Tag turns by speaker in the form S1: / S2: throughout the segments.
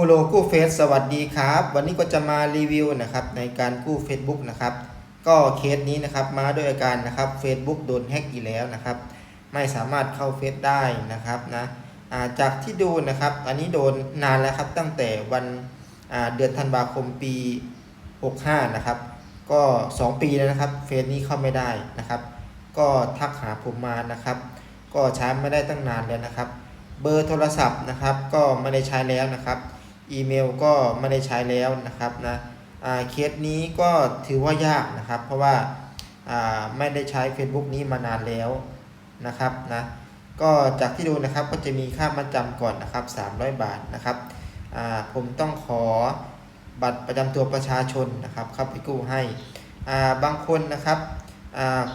S1: คูโลกู้เฟซสวัสดีครับ วันนี้ก็จะมารีวิวนะครับในการกู้ Facebook นะครับ ก็เคสนี้นะครับมาด้วยอาการนะครับ Facebook โดนแฮ็กอีกแล้วนะครับ ไม่สามารถเข้าเฟซได้นะครับนะาจากที่ดูนะครับ อันนี้โดนนานแล้วครับตั้งแต่วันเดือนธันวาคมปี 65 นะครับ ก็ 2 ปีแล้วนะครับเฟซนี้เข้าไม่ได้นะครับ ก็ทักหาผมมานะครับ ก็ใช้ไม่ได้ตั้งนานแล้วนะครับ เบอร์โทรศัพท์นะครับ ก็ไม่ได้ใช้แล้วนะครับ อีเมลก็ไม่ได้ใช้แล้วนะครับนะเคสนี้ก็ถือว่ายากนะครับ เพราะว่าไม่ได้ใช้ Facebook นี้มานานแล้วนะครับนะก็จากที่ดูนะครับก็จะมีค่ามัดจำก่อนนะครับ 300 บาทนะครับผมต้องขอบัตรประจำตัวประชาชนนะครับเข้าไปกู้ให้บางคนนะครับ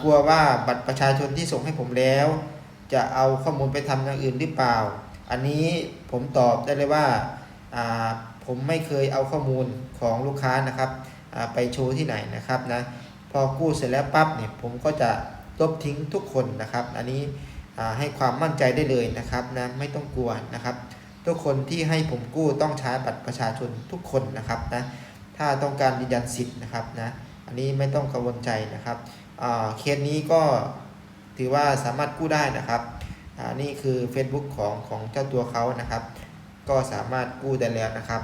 S1: กลัวว่าบัตรประชาชนที่ส่งให้ผมแล้ว จะเอาข้อมูลไปทำอย่างอื่นหรือเปล่า อันนี้ผมตอบได้เลยว่า ผมไม่เคยเอาข้อมูลของลูกค้านะครับไปโชว์ที่ไหนนะครับนะพอกู้เสร็จแล้วปั๊บเนี่ยผมก็จะลบทิ้งทุกคนนะครับ อันนี้ให้ความมั่นใจได้เลยนะครับนะไม่ต้องกลัวนะครับ ทุกคนที่ให้ผมกู้ต้องใช้บัตรประชาชนทุกคนนะครับนะถ้าต้องการยืนยันสิทธิ์นะครับนะอันนี้ไม่ต้องกังวลใจนะครับเคสนี้ก็ถือว่าสามารถกู้ได้นะครับนี่คือ Facebook ของของเจ้าตัวเขานะครับ ก็สามารถกู้ได้แล้วนะครับ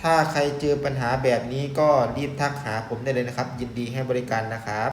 S1: ถ้าใครเจอปัญหาแบบนี้ก็รีบทักหาผมได้เลยนะครับ ยินดีให้บริการนะครับ